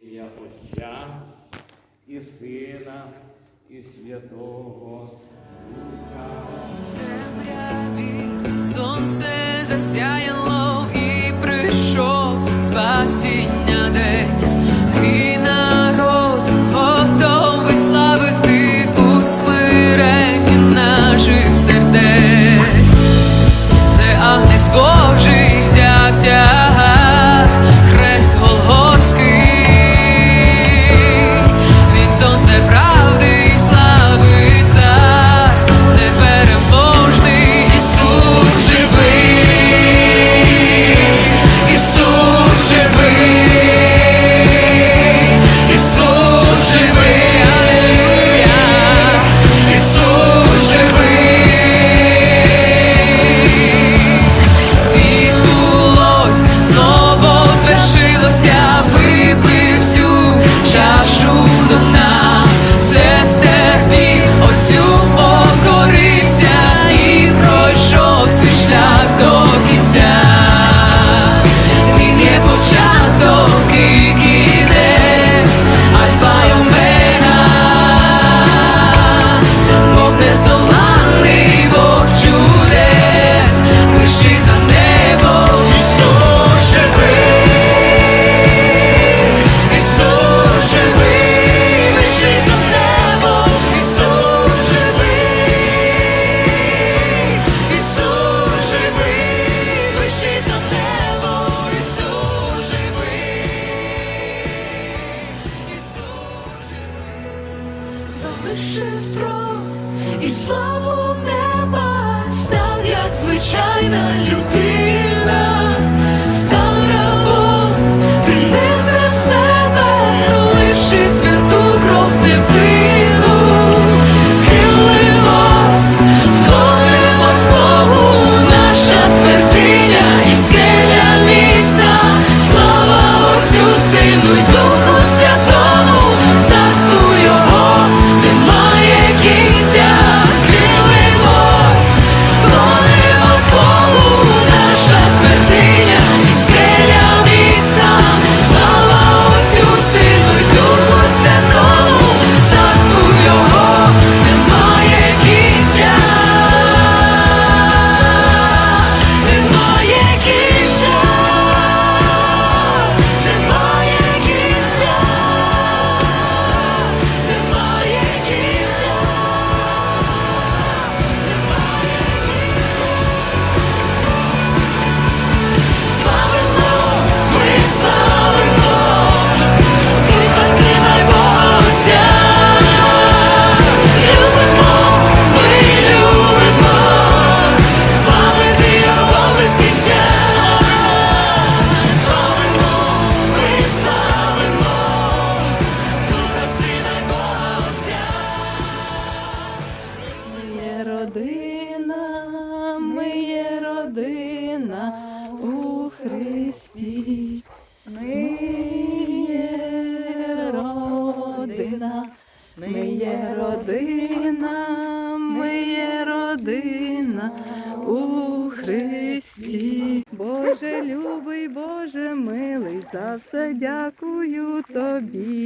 Я Отця і Сина, і Святого Духа. Сонце засяяло. лишив трон і славу неба став, як звичайна людина, став рабом, принизив себе, лиши святу кров невину, схилилась, вклонилась Богу, наша твердиня і скеля міста, слава Отцю, сину й Духу. спасена у Христі, ми є родина, ми є родина, ми є родина у Христі. Боже любий, Боже милий, за все дякую тобі.